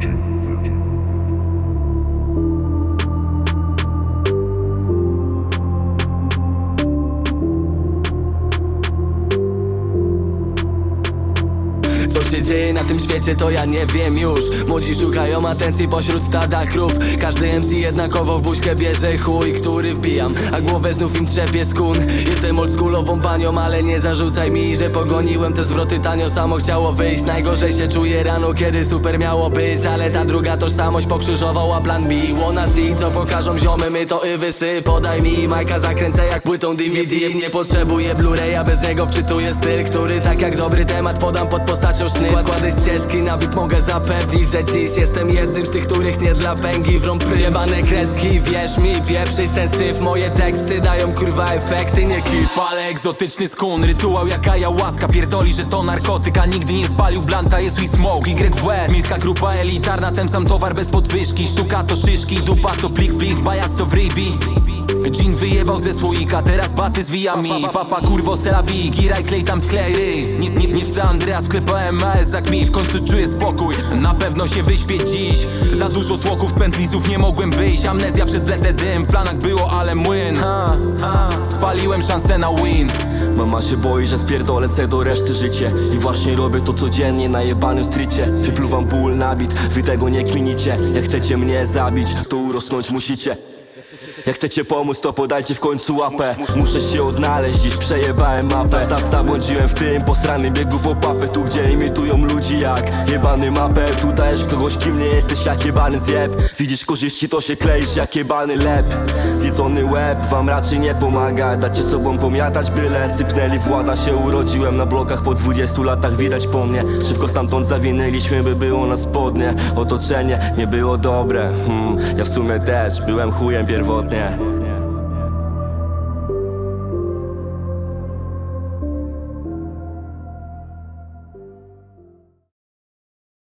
energy. Się dzieje na tym świecie to ja nie wiem już. Młodzi szukają atencji pośród stada krów. Każdy MC jednakowo w buźkę bierze chuj, który wbijam. A głowę znów im trzepie skun. Jestem oldschoolową panią, ale nie zarzucaj mi Że pogoniłem te zwroty. Tanio, samo chciało wyjść. Najgorzej się czuję rano, kiedy super miało być. Ale ta druga tożsamość pokrzyżowała plan B. Łona C, co pokażą ziomy, my to i wysy Podaj mi. Majka, zakręcę jak płytą DVD Nie potrzebuję Blu-raya, bez niego wczytuję styl Który tak jak dobry temat podam pod postacią sznyt Kładę ścieżki na bit, mogę zapewnić, że dziś Jestem jednym z tych, których nie dla pęgi Wrą jebane kreski, wierz mi Pieprzyć ten syf, moje teksty dają kurwa efekty, nie kit. Palę egzotyczny skun, rytuał jak łaska Pierdoli, że to narkotyk, a nigdy nie spalił blanta Jest we smoke, YWS Miejska grupa elitarna, ten sam towar bez podwyżki. Sztuka to szyszki, dupa to plik plik Bajac to w rybi Jean wyjebał ze słoika, teraz baty zwija mi. Papa kurwo selawi, giraj klej tam sklej ryj Nie, nie, nie w San Andreas sklepałem AS jak mi W końcu czuję spokój, na pewno się wyśpię dziś. Za dużo tłoków z pętlizów nie mogłem wyjść. Amnezja przez bletę dym, w planach było ale młyn. Ha, ha. Spaliłem szansę na win. Mama się boi, że spierdolę se do reszty życie. I właśnie robię to codziennie na jebanym stricie Wypluwam ból na bit, wy tego nie kminicie. Jak chcecie mnie zabić, to urosnąć musicie jak chcecie pomóc, to podajcie w końcu łapę. Muszę się odnaleźć, dziś przejebałem mapę. Za, Zabłądziłem w tym posranym biegu po papę Tu gdzie imitują ludzi jak jebany mapę. Tu dajesz kogoś kim nie jesteś jak jebany zjeb. Widzisz korzyści to się kleisz jak jebany lep. Zjedzony łeb wam raczej nie pomaga. Dacie sobą pomiatać byle sypnęli włada. Się urodziłem na blokach po 20 latach widać po mnie. Szybko stamtąd zawinęliśmy by było na spodnie. Otoczenie nie było dobre hmm, Ja w sumie też byłem chujem Voltaire.